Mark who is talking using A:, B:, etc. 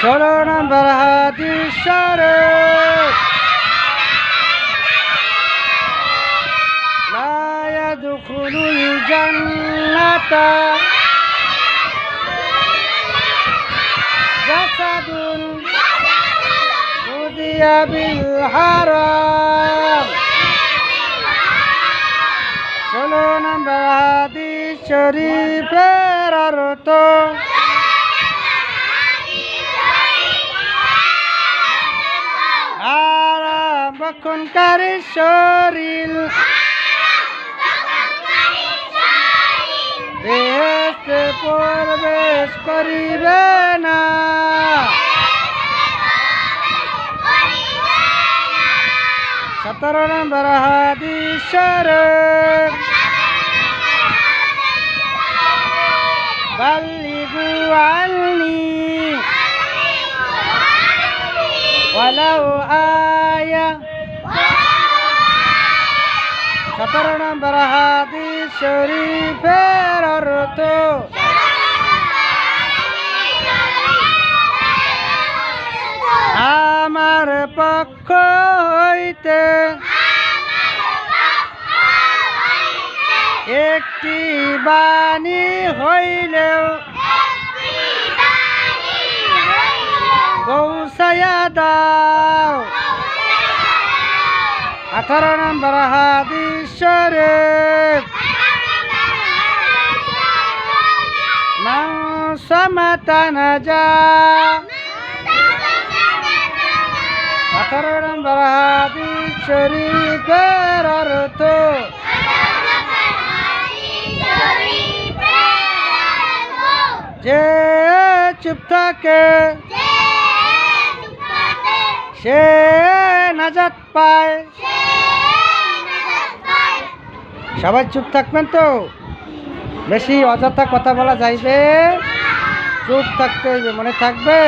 A: ষোলো নম্বর হাদিস শরীফ لا يدخل الجنة جسد أذي بالحرام ষোলো নম্বর হাদিস শরীফের অর্থ আরাম বক্ষণকারী শরীর বেহেস্তে প্রবেশ করিবে না সতেরো নম্বর হাদিস শরীফ বাল্লিগু আননি ولو آية সতেরো নম্বর হাদিস শরীফের অর্থ। আমার পক্ষ হইতে একটি বাণী হইলেও গৌসায়া দাও। আঠারো নম্বর হাদিস শরীফ মান সামাতা নাজা আঠারো নম্বর হাদিস শরীফের অর্থ। যে চুপ থাকে, সে নাজাত পায়। সবাই চুপ থাকবেন তো? বেশি অযথা কথা বলা যাইবে? চুপ থাকতে হইবে মনে থাকবে?